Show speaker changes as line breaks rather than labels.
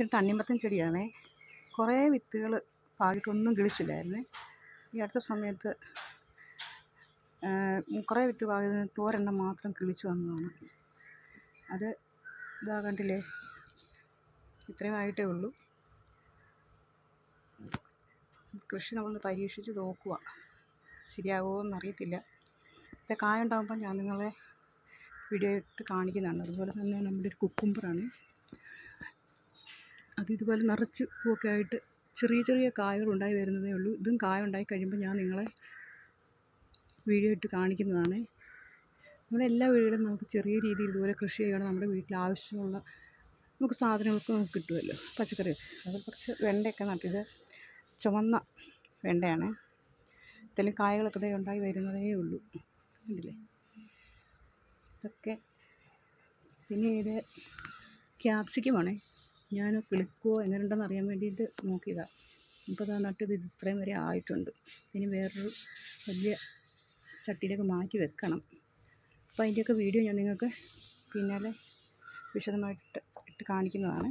ഇതൊരു തണ്ണിമത്തൻ ചെടിയാണേ. കുറേ വിത്തുകൾ പാകിട്ടൊന്നും കിളിച്ചില്ലായിരുന്നേ. ഈ അടുത്ത സമയത്ത് കുറേ വിത്ത് പാകിയത് തോരെണ്ണം മാത്രം കിളിച്ചു വന്നതാണ്. അത് ഇതാ കണ്ടില്ലേ? ഇത്രയും ആയിട്ടേ ഉള്ളൂ. കൃഷി നമ്മളൊന്ന് പരീക്ഷിച്ച് നോക്കുക ശരിയാകുമോ എന്നറിയത്തില്ല ഇത് കായ ഉണ്ടാകുമ്പോൾ ഞാൻ നിങ്ങളെ വീഡിയോ ഇട്ട് കാണിക്കുന്നതാണ്. അതുപോലെ തന്നെ നമ്മുടെ ഒരു കുക്കുംബറാണ് അത് ഇതുപോലെ നിറച്ച് പൂവൊക്കെ ആയിട്ട് ചെറിയ ചെറിയ കായകൾ ഉണ്ടായി വരുന്നതേ ഉള്ളൂ. ഇതും കായ ഉണ്ടായി കഴിയുമ്പോൾ ഞാൻ നിങ്ങളെ വീഡിയോ ഇട്ട് കാണിക്കുന്നതാണ്. നമ്മുടെ എല്ലാ വീടുകളും നമുക്ക് ചെറിയ രീതിയിൽ ഇതുപോലെ കൃഷി ചെയ്യണം. നമ്മുടെ വീട്ടിൽ ആവശ്യമുള്ള നമുക്ക് സാധനങ്ങളൊക്കെ നമുക്ക് കിട്ടുമല്ലോ. പച്ചക്കറി. അത് കുറച്ച് വെണ്ടയൊക്കെ നട്ടിത് ചുമന്ന വെണ്ടയാണ്. ഇതിലും കായകളൊക്കെ ഉണ്ടായി വരുന്നതേ ഉള്ളൂ. കണ്ടില്ലേ? ഇതൊക്കെ പിന്നെ ഇത് ക്യാപ്സിക്കമാണേ. ഞാൻ കിളിക്കുമോ എങ്ങനെയുണ്ടെന്ന് അറിയാൻ വേണ്ടിയിട്ട് നോക്കിയതാണ് ഇപ്പോൾ ഇതാ നട്ടത് ഇത് ഇത്രയും വരെ ആയിട്ടുണ്ട്. ഇനി വേറൊരു വലിയ ചട്ടിയിലേക്ക് മാറ്റി വെക്കണം. അപ്പോൾ അതിന്റെയൊക്കെ വീഡിയോ ഞാൻ നിങ്ങൾക്ക് പിന്നാലെ വിശദമായിട്ട് ഇട്ട് കാണിക്കുന്നതാണ്.